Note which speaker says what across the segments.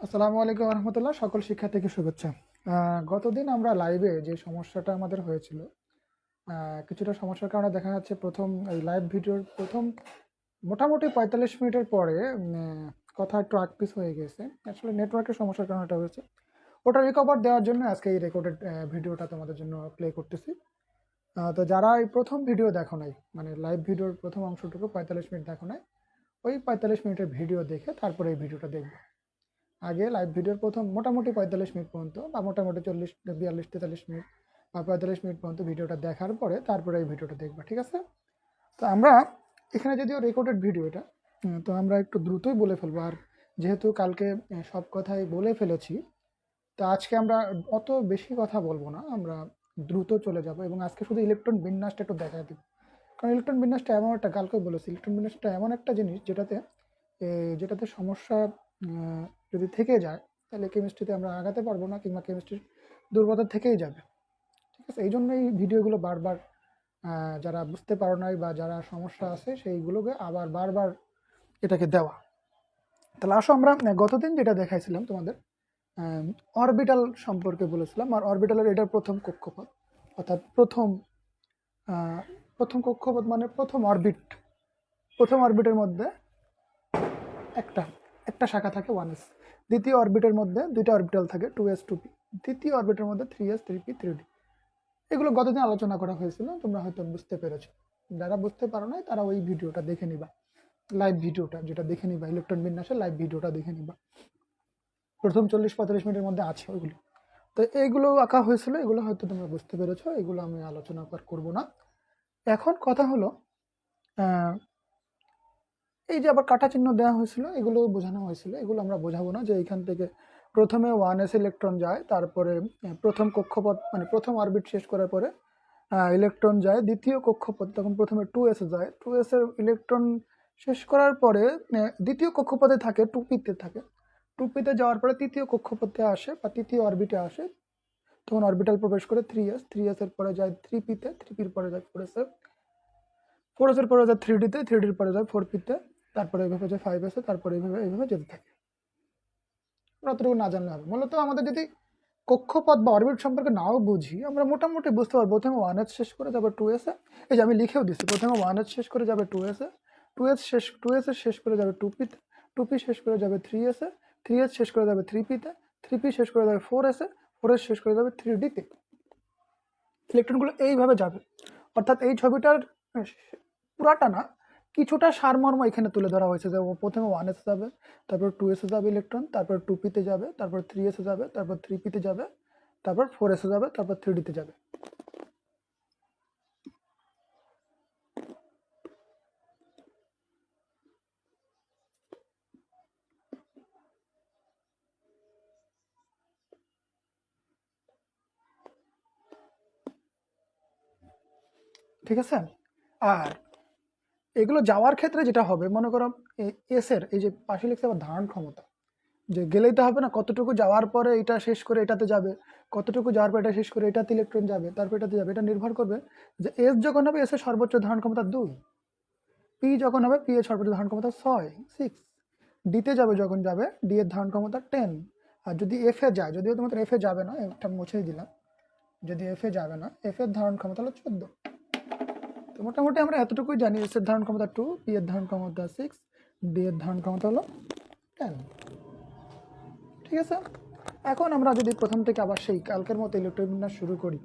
Speaker 1: আসসালামু আলাইকুম রহমতুল্লাহ সকল শিক্ষার্থীকে শুভেচ্ছা। আহ, গতদিন আমরা লাইভে যে সমস্যাটা আমাদের হয়েছিল কিছুটা সমস্যার কারণে দেখা যাচ্ছে প্রথম এই লাইভ ভিডিওর প্রথম মোটামুটি পঁয়তাল্লিশ মিনিটের পরে কথা একটু আকপিস হয়ে গেছে। আসলে নেটওয়ার্কের সমস্যার কারণে এটা হয়েছে। ওটা রিকভার দেওয়ার জন্য আজকে এই রেকর্ডেড ভিডিওটা তোমাদের জন্য প্লে করতেছি। তো যারা এই প্রথম ভিডিও দেখো নাই মানে লাইভ ভিডিওর প্রথম অংশটুকু পঁয়তাল্লিশ মিনিট দেখো নাই ওই পঁয়তাল্লিশ মিনিটের ভিডিও দেখে তারপরে এই ভিডিওটা দেখবে। আগে লাইভ ভিডিওর প্রথম মোটামুটি পঁয়তাল্লিশ মিনিট পর্যন্ত বা মোটামুটি চল্লিশ, বিয়াল্লিশ, তেতাল্লিশ মিনিট বা পঁয়তাল্লিশ মিনিট পর্যন্ত ভিডিওটা দেখার পরে তারপরে এই ভিডিওটা দেখবা, ঠিক আছে? তো আমরা এখানে যদিও রেকর্ডেড ভিডিও এটা তো আমরা একটু দ্রুতই বলে ফেলব। আর যেহেতু কালকে সব কথাই বলে ফেলেছি, তো আজকে আমরা অত বেশি কথা বলব না, আমরা দ্রুত চলে যাব এবং আজকে শুধু ইলেকট্রন বিন্যাসটা একটু দেখা দিব। কারণ ইলেকট্রন বিন্যাসটা এমন একটা কালকে বলেছি ইলেকট্রন বিন্যাসটা এমন একটা জিনিস যেটাতে যেটাতে সমস্যা যদি থেকে যায়, তাহলে কেমিস্ট্রিতে আমরা আগাতে পারব না কিংবা কেমিস্ট্রির দুর্বলতা থেকেই যাবে। ঠিক আছে? এই জন্য এই ভিডিওগুলো বারবার যারা বুঝতে পারো নাই বা যারা সমস্যা আছে, সেইগুলোকে আবার বারবার এটাকে দেওয়া। তাহলে আসো আমরা গতদিন যেটা দেখাইছিলাম তোমাদের অরবিটাল সম্পর্কে বলেছিলাম। আর অরবিটালের এটার প্রথম কক্ষপথ, অর্থাৎ প্রথম প্রথম কক্ষপথ মানে প্রথম অরবিট প্রথম অরবিটের মধ্যে একটা একটা শাখা থাকে ওয়ান এস দ্বিতীয় অরবিটের মধ্যে দুইটা অরবিটাল থাকে টু এস টু পি তৃতীয় অরবিটের মধ্যে three S three P three D এগুলো গতদিন আলোচনা করা হয়েছিল, তোমরা হয়তো বুঝতে পেরেছ। যারা বুঝতে পারো নাই, তারা ওই ভিডিওটা দেখে নিবা। লাইভ ভিডিওটা, যেটা দেখে নিবা, ইলেকট্রন বিন্যাসের লাইভ ভিডিওটা দেখে নিবা। প্রথম চল্লিশ পঁয়তাল্লিশ মিনিটের মধ্যে আছে ওইগুলো তো এইগুলো আঁকা হয়েছিল, এগুলো হয়তো তোমরা বুঝতে পেরেছ, এগুলো আমি আলোচনা কর করব না। এখন কথা হলো এই যে আবার কাটা চিহ্ন দেওয়া হয়েছিল, এগুলো বোঝানো হয়েছিল। এগুলো আমরা বোঝাবো না যে এখান থেকে প্রথমে ওয়ান এস ইলেকট্রন যায়, তারপরে প্রথম কক্ষপথ মানে প্রথম অরবিট শেষ করার পরে ইলেকট্রন যায়, দ্বিতীয় কক্ষপথ, তখন প্রথমে টু এসে যায়। টু এস এর ইলেকট্রন শেষ করার পরে দ্বিতীয় কক্ষপথে থাকে টু পিতে থাকে। টু পিতে যাওয়ার পরে তৃতীয় কক্ষপথে আসে বা তৃতীয় অরবিটে আসে, তখন অরবিটাল প্রবেশ করে থ্রি এস থ্রি এস এর পরে যায় থ্রি পিতে থ্রি পির পরে যায় ফোর এস এ ফোর এস এর পরে যায় থ্রি ডিতে থ্রি ডির পরে যায় ফোর পিতে তারপরে এইভাবে যায় ফাইভ এসে তারপরে এইভাবে এইভাবে যেতে থাকে। অতটুকু না জানলে হবে। মূলত আমাদের যদি কক্ষপথ বা অরবিট সম্পর্কে নাও বুঝি, আমরা মোটামুটি বুঝতে পারব প্রথমে ওয়ান এস শেষ করে যাবে টু এসে এই যে আমি লিখেও দিচ্ছি প্রথমে ওয়ান এস শেষ করে যাবে টু এসে টু এস শেষ টু এস শেষ করে যাবে টু পিতে টু পি শেষ করে যাবে থ্রি এসে থ্রি এস শেষ করে যাবে থ্রি পিতে থ্রি পি শেষ করে যাবে ফোর এসে ফোর এস শেষ করে যাবে থ্রি ডিতে ইলেকট্রনগুলো এইভাবে যাবে। অর্থাৎ এই ছবিটার পুরাটা না কিছুটা সারমর্ম এখানে তুলে ধরা হয়েছে যে প্রথমে ওয়ান এসে যাবে, তারপর টু এসে যাবে ইলেকট্রন তারপর টু পিতে যাবে, তারপর থ্রি এসে যাবে, তারপর থ্রি পিতে যাবে, তারপর ফোর এসে যাবে, তারপর থ্রি ডিতে যাবে। ঠিক আছে? আর এগুলো যাওয়ার ক্ষেত্রে যেটা হবে, মনে করো এসের এই যে পাশে লিখছে আবার ধারণ ক্ষমতা, যে গেলেই তো হবে না, কতটুকু যাওয়ার পরে এটা শেষ করে এটাতে যাবে, কতটুকু যাওয়ার পরে এটা শেষ করে এটাতে ইলেকট্রন যাবে, তারপর এটাতে যাবে, এটা নির্ভর করবে যে এস যখন হবে এস এর সর্বোচ্চ ধারণ ক্ষমতা দুই পি যখন হবে পি এর সর্বোচ্চ ধারণ ক্ষমতা ছয় সিক্স ডিতে যাবে যখন যাবে ডি এর ধারণ ক্ষমতা টেন আর যদি এফ এ যায়, যদিও তোমাদের এফ এ যাবে না, একটা মুছেই দিলাম, যদি এফ এ যাবে না এফ এর ধারণ ক্ষমতা হলো চোদ্দ। তো মোটামুটি আমরা এতটুকুই জানি এস এর ধারণ ক্ষমতা টু পি এর ধারণ ক্ষমতা সিক্স ডি এর ধারণ ক্ষমতা হলো টেন ঠিক আছে? এখন আমরা যদি প্রথম থেকে আবার সেই কালকের মতো ইলেকট্রন বিন্যাস শুরু করি,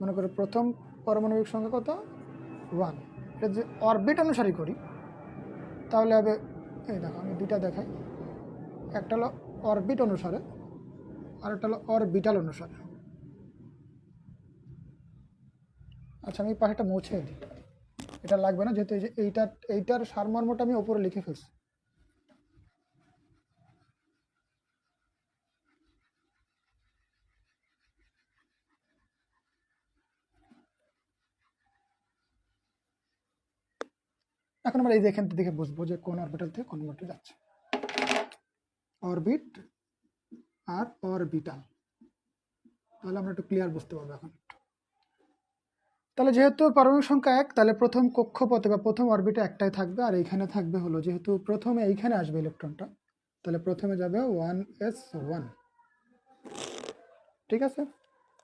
Speaker 1: মনে করি প্রথম পারমাণবিক সংখ্যা কত? ওয়ান এটা যে অরবিট অনুসারী করি, তাহলে হবে, এই দেখো আমি দুইটা দেখাই। একটা হলো অরবিট অনুসারে, আর একটা হলো অরবিটাল অনুসারে। আচ্ছা আমি পাশেটা মুছে দিই। এটা লাগবে না, যেহেতু এই যে এইটার সারমর্মটা আমি ওপরে লিখে ফেলছি। এখন আমরা এই এখান থেকে বুঝব যে কোন অরবিটাল থেকে কোন অরবিটাল যাচ্ছে। অরবিট আর অরবিটাল তাহলে আমরা একটু ক্লিয়ার বুঝতে পারব এখন। তাহলে যেহেতু পারমাণবিক সংখ্যা এক, তাহলে প্রথম কক্ষপথে বা প্রথম অরবিটে একটাই থাকবে, আর এইখানে থাকবে হলো যেহেতু প্রথমে এইখানে আসবে ইলেকট্রনটা তাহলে প্রথমে যাবে ওয়ান এস ওয়ান ঠিক আছে?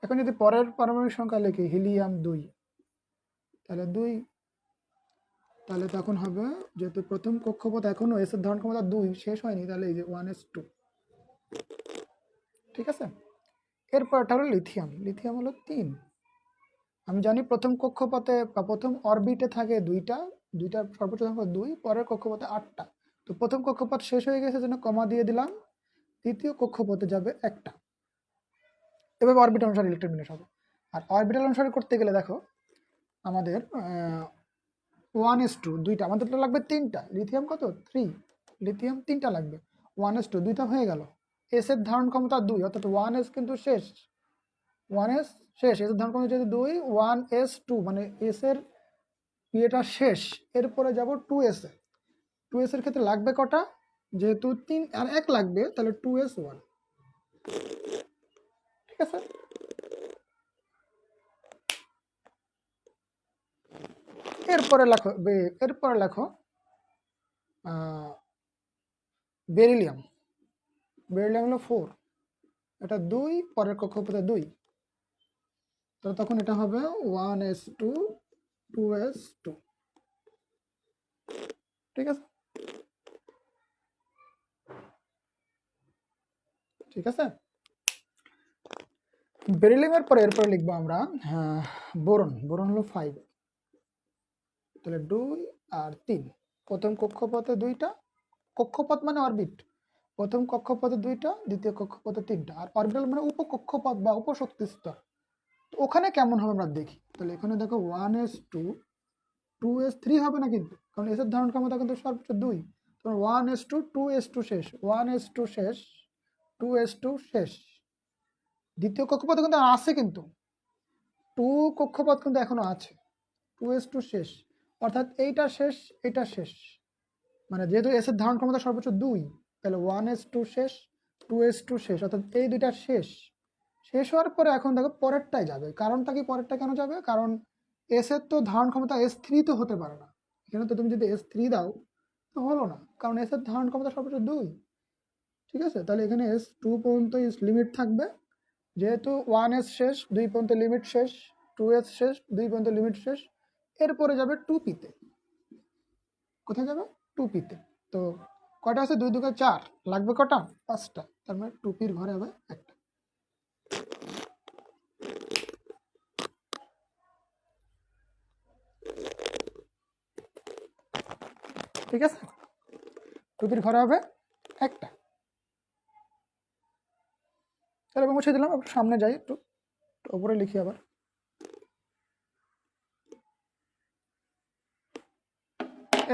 Speaker 1: এখন যদি পরের পারমাণবিক সংখ্যা লিখি হিলিয়াম দুই, তাহলে দুই, তাহলে তখন হবে যেহেতু প্রথম কক্ষপথ এখনও এসের ধারণ ক্ষমতা দুই, শেষ হয়নি, তাহলে এই যে ওয়ান এস টু ঠিক আছে? এরপরটা হলো লিথিয়াম লিথিয়াম হলো তিন। আমি জানি প্রথম কক্ষপথে বা প্রথম অরবিটে থাকে দুইটা দুইটার সর্বোচ্চ সংখ্যা দুই, পরের কক্ষপথে আটটা। তো প্রথম কক্ষপথ শেষ হয়ে গেছে জন্য কমা দিয়ে দিলাম দ্বিতীয় কক্ষপথে যাবে একটা। এভাবে অরবিট অনুসারে ইলেকট্রন বিন্যাস হবে। আর অরবিটাল অনুসারে করতে গেলে দেখো, আমাদের ওয়ান এস টু দুইটা, আমাদের তো লাগবে তিনটা। লিথিয়াম কত? থ্রি লিথিয়াম তিনটা লাগবে। ওয়ান এস টু দুইটা হয়ে গেল। এস এর ধারণ ক্ষমতা দুই, অর্থাৎ ওয়ান এস কিন্তু শেষ। ওয়ান এস শেষ। এস এর ধারণ ক্ষমতা যেহেতু দুই ওয়ান এস টু মানে এস এর ইয়েটা শেষ। এরপরে যাব টু এস এ। টু এস এর ক্ষেত্রে লাগবে কটা? যেহেতু তিন আর এক লাগবে, তাহলে টু এস ওয়ান ঠিক আছে? এরপরে লেখো এরপরে লেখো বেরিলিয়াম বেরিলিয়াম হলো ফোর এটা দুই, পরের কক্ষপথে দুই। তো তখন এটা হবে one S two two S two ঠিক আছে? ঠিক আছে? বেরিলিয়ামের পরে এরপরে লিখব আমরা হ্যাঁ, বোরন। বোরন হলো ফাইভ তাহলে দুই আর তিন। প্রথম কক্ষপথে দুইটা। কক্ষপথ মানে অরবিট প্রথম কক্ষপথে দুইটা দ্বিতীয় কক্ষপথে তিনটা। আর অরবিটাল মানে উপকক্ষপথ বা উপশক্তি স্তর তো ওখানে কেমন হবে আমরা দেখি। তাহলে এখানে দেখো one S two two S three হবে না কিন্তু? কারণ এসের ধারণ ক্ষমতা কিন্তু সর্বোচ্চ দুই। তখন one S two two S two শেষ। ওয়ান এস টু শেষ টু এস টু শেষ। দ্বিতীয় কক্ষপথে কিন্তু আছে কিন্তু। টু কক্ষপথ কিন্তু এখনও আছে। টু এস টু শেষ। অর্থাৎ এইটা শেষ, এটা শেষ। মানে যেহেতু এস এর ধারণ ক্ষমতা সর্বোচ্চ দুই, তাহলে ওয়ান এস টু শেষ টু এস টু শেষ। অর্থাৎ এই দুইটা শেষ। শেষ হওয়ার পরে এখন দেখো পরেরটাই যাবে। কারণটা কি পরেরটা কেন যাবে? কারণ এস এর তো ধারণ ক্ষমতা এস থ্রি তো হতে পারে না। এখানে তো তুমি যদি এস থ্রি দাও, তো হলো না। কারণ এস এর ধারণ ক্ষমতা সর্বোচ্চ দুই। ঠিক আছে? তাহলে এখানে এস টু পর্যন্ত লিমিট থাকবে। যেহেতু ওয়ান এস শেষ, দুই পর্যন্ত লিমিট শেষ টু এস শেষ, দুই পর্যন্ত লিমিট শেষ, এরপরে যাবে টু পিতে কোথায় যাবে? টু পিতে তো। কটা আছে? দুই দুকে চার। লাগবে কটা? পাঁচটা। তার মানে টুপির ঘরে হবে একটা। ঠিক আছে? টুপির ঘরে হবে, একটা। তাহলে মুছে দিলাম সামনে যাই, একটু ওপরে লিখি আবার।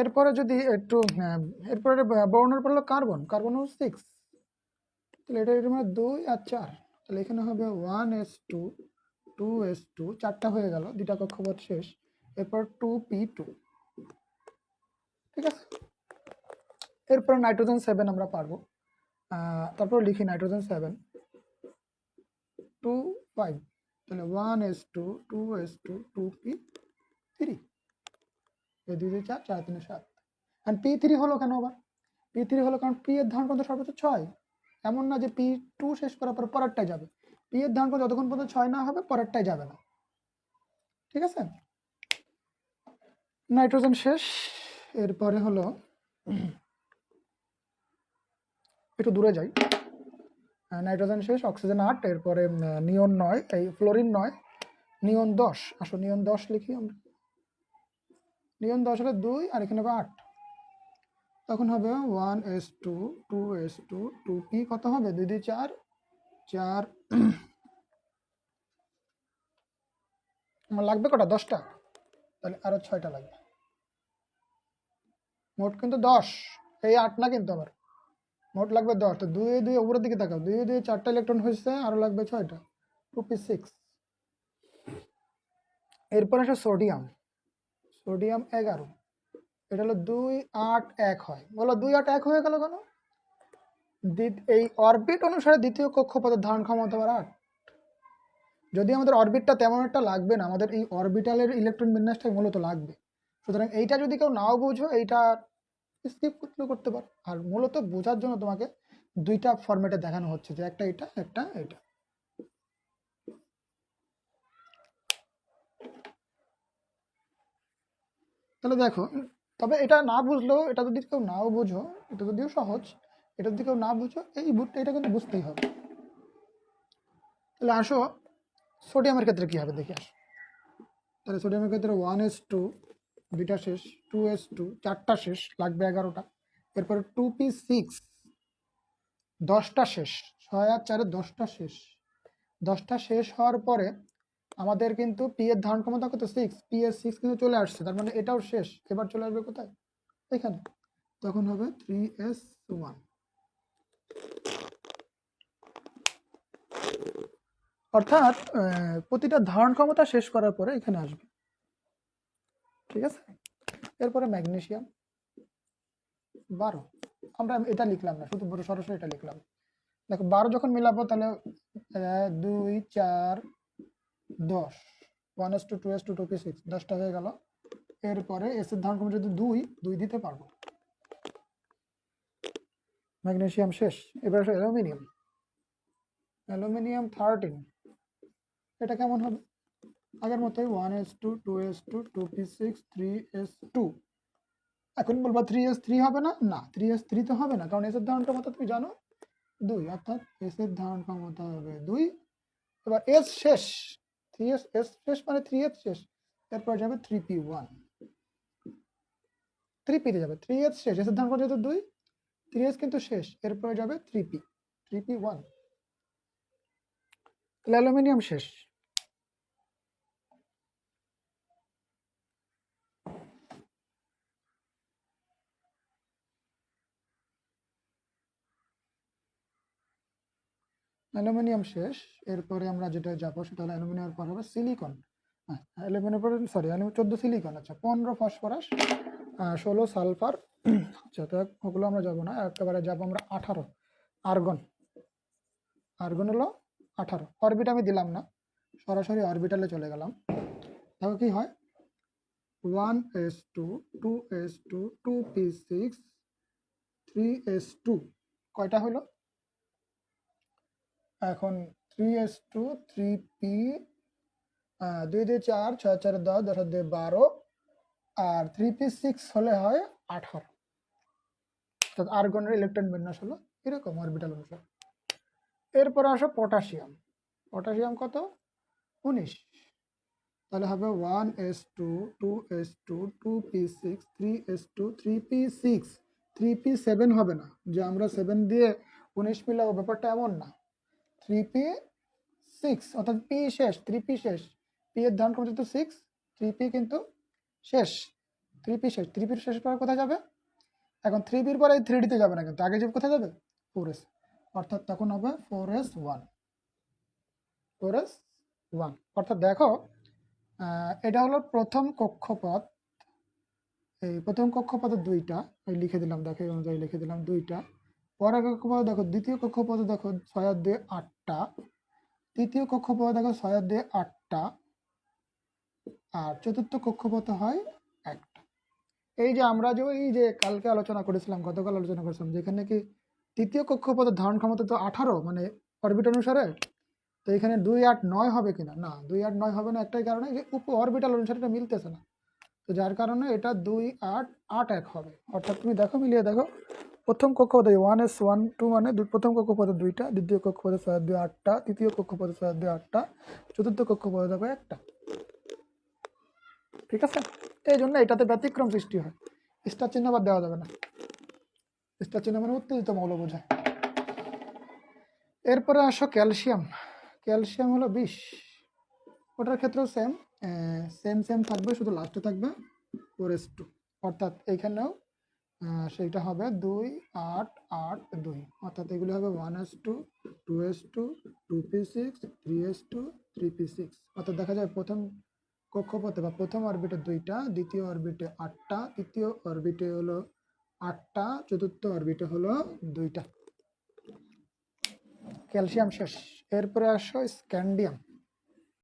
Speaker 1: এরপরে যদি একটু এরপরে বর্ণের পর হলো কার্বন কার্বন হলো সিক্স তাহলে এটা এটা মানে দুই আর চার। তাহলে এখানে হবে one S two two S two চারটা হয়ে গেল দুটা কক্ষপথ শেষ। এরপর টু পি টু ঠিক আছে? এরপর নাইট্রোজেন সেভেন আমরা পারব। তারপর লিখি নাইট্রোজেন সেভেন টু ফাইভ তাহলে one S two two S two two P three এই দুই দুই চার চার তিন সাত। আর পি থ্রি হলো কেন আবার? পি থ্রি হলো কারণ পি এর ধারণ ক্ষমতা সর্বোচ্চ ছয়। এমন না যে পি টু শেষ করার পর পরেরটাই যাবে। পি এর ধারণ ক্ষমতা যতক্ষণ পর্যন্ত ছয় না হবে পরেরটাই যাবে না। ঠিক আছে? নাইট্রোজেন শেষ, এরপরে হলো, একটু দূরে যাই। নাইট্রোজেন শেষ, অক্সিজেন আট, এরপরে নিয়ন নয়, এই ফ্লোরিন নয় নিয়ন দশ, আসো নিয়ন দশ লিখি আমরা। নিয়ন দশ হলে দুই, আর এখানে হবে আট। তখন হবে one S two two S two two P কত হবে? দুই দুই, চার চার, আমার লাগবে কটা? দশটা? তাহলে আরও ছয়টা লাগবে। মোট কিন্তু দশ। এই আট না কিন্তু আবার। মোট লাগবে দশ। তো দুই দুই উপরের দিকে তাকাও। দুই দুই, চারটা ইলেকট্রন হয়েছে, আরও লাগবে ছয়টা। Two P six. এরপর আসে সোডিয়াম। সোডিয়াম এগারো। এটা হলো দুই আট এক হয়। বলো দুই আট এক হয়ে গেল কেন? এই অরবিট অনুসারে দ্বিতীয় কক্ষপথের ধারণ ক্ষমতা আবার আট। যদি আমাদের অরবিটটা তেমন একটা লাগবে না, আমাদের এই অরবিটালের ইলেকট্রন বিন্যাসটাই মূলত লাগবে। সুতরাং এইটা যদি কেউ নাও বুঝো, এইটা স্কিপ করতে পারো। আর মূলত বোঝার জন্য তোমাকে দুইটা ফরম্যাটে দেখানো হচ্ছে, যে একটা এটা একটা এটা। তাহলে দেখো, তবে এটা না বুঝলেও, এটা যদি কেউ নাও বুঝো, এটা যদিও সহজ, এটা যদি কেউ না বুঝো, এই বুঝতে এটা কিন্তু বুঝতেই হবে। তাহলে আসো সোডিয়ামের ক্ষেত্রে কি হবে? দেখি আসো। তাহলে সোডিয়ামের ক্ষেত্রে ওয়ান এস টু দুইটা শেষ টু এস টু চারটা শেষ, লাগবে এগারোটা। এরপরে টু পি সিক্স দশটা শেষ, ছয় আর চারে দশটা শেষ। দশটা শেষ হওয়ার পরে আমাদের কিন্তু পি এর ধারণ ক্ষমতা কত? সিক্স পি এর সিক্স কিন্তু চলে আসছে, তার মানে এটাও শেষ। এবার চলে আসবে কোথায়? এখানে। তখন হবে থ্রি এস ওয়ান অর্থাৎ প্রতিটা ধারণ ক্ষমতা শেষ করার পরে এখানে আসবে। ঠিক আছে? এরপরে ম্যাগনেশিয়াম। বারো। আমরা এটা লিখলাম না, শুধু সরাসরি এটা লিখলাম। দেখো, বারো যখন মিলাবো তাহলে দুই, চার, দশ। One S two two S two two P six দশটা হয়ে গেল। এরপরে এসের ধারণ ক্ষমতা যদি দুই দুই দিতে পারব। ম্যাগনেসিয়াম শেষ। এবার অ্যালুমিনিয়াম। Aluminium thirteen. এটা কেমন হবে? আগের মতোই one S two two S two two P six three S two এখন বলব থ্রি এস থ্রি হবে না? না থ্রি এস থ্রি তো হবে না, কারণ এসের ধারণ ক্ষমতা তুমি জানো? দুই, অর্থাৎ এসের ধারণ ক্ষমতা হবে দুই। এবার এস শেষ থ্রি এস এস শেষ মানে থ্রি এস শেষ। এরপর যাবে থ্রি পি ওয়ান থ্রি পিতে যাবে থ্রি এস শেষ এসের ধারণ ক্ষমতা দুই থ্রি এস কিন্তু শেষ, এরপরে যাবে three P three P one তাহলে অ্যালুমিনিয়াম শেষ। অ্যালুমিনিয়াম শেষ, এরপরে আমরা যেটা যাব সেটা হলো অ্যালুমিনিয়ামের পর হবে সিলিকন। অ্যালুমিনিয়ামের পরে সরি চোদ্দ সিলিকন আচ্ছা পনেরো ফসফরাস ষোলো সালফার আচ্ছা তো ওগুলো আমরা যাব না, একেবারে যাব আমরা আঠারো, আর্গন। আর্গন হলো আঠারো, অরবিট আমি দিলাম না, সরাসরি অরবিটালে চলে গেলাম। দেখো কি হয়? One S two two S two two P six, three S two, কয়টা হলো? এখন three S two three P দুই দুই চার, ছয় চার দশ দশ দুই বারো, আর থ্রি পি সিক্স হলে হয় আঠারো। অর্থাৎ আর্গনের ইলেকট্রন বিন্যাস হলো এরকম অরবিটাল অনুসারে। এরপর আসো পটাশিয়াম পটাশিয়াম কত? উনিশ। তাহলে হবে one S two two S two two P six three S two three P six three P seven হবে না। যে আমরা সেভেন দিয়ে উনিশ মিলাবো, ব্যাপারটা এমন না। থ্রি পি সিক্স অর্থাৎ পি শেষ থ্রি পি শেষ। পি এর ধারণ ক্ষমতা তো সিক্স থ্রি পি কিন্তু শেষ। থ্রি পি শেষ থ্রি পির শেষ পর কোথায় যাবে? এখন থ্রি পির পরে থ্রি ডিতে যাবে না কিন্তু। আগে যাবে কোথায় যাবে? ফোর এস অর্থাৎ তখন হবে four S one four S one অর্থাৎ দেখো এটা হলো প্রথম কক্ষপথ। এই প্রথম কক্ষপথে দুইটা। এই লিখে দিলাম, দেখো অনুযায়ী লিখে দিলাম, দুইটা। পরের কক্ষপথ দেখো, দ্বিতীয় কক্ষপথে দেখো ছয় আটটা, তৃতীয় কক্ষপথে দেখো ছয় আটটা, আর চতুর্থ কক্ষপথে হয় একটা। এই যে আমরা যে এই যে কালকে আলোচনা করেছিলাম, গতকাল আলোচনা করেছিলাম যেখানে কি তৃতীয় কক্ষপথের ধারণ ক্ষমতা তো আঠারো মানে অরবিট অনুসারে, তো এখানে দুই আট নয় হবে কিনা? না, দুই আট নয় হবে না একটাই কারণে যে উপ অরবিটাল অনুসারে এটা মিলতেছে না। তো যার কারণে এটা দুই আট আট এক হবে। অর্থাৎ তুমি দেখো, মিলিয়ে দেখো প্রথম কক্ষপথে ওয়ান এস ওয়ান টু মানে প্রথম কক্ষপথে দুইটা, দ্বিতীয় কক্ষপথে ছয় দুই আটটা, তৃতীয় কক্ষপথে ছয় দুই আটটা, চতুর্থ কক্ষপথে দেখো একটা। ঠিক আছে? এই জন্য এটাতে ব্যতিক্রম সৃষ্টি হয়। স্টার চিহ্ন আবার দেওয়া যাবে না। স্টার চিহ্ন মানে উত্তেজিত মৌল বোঝায়। এরপরে আসো ক্যালসিয়াম। ক্যালসিয়াম হলো বিষ। ওটার ক্ষেত্রেও সেম সেম সেম থাকবে, শুধু লাস্টে থাকবে ফোর এস টু অর্থাৎ এইখানেও সেইটা হবে দুই আট আট দুই। অর্থাৎ এগুলো হবে one S two two S two two P six three S two three P six অর্থাৎ দেখা যায় প্রথম কক্ষপথে বা প্রথম অরবিটে দুইটা, দ্বিতীয় অরবিটে আটটা, তৃতীয় অরবিটে হলো আটটা, চতুর্থ অরবিটে হলো দুইটা। ক্যালসিয়াম শেষ। এরপরে আসো স্ক্যান্ডিয়াম।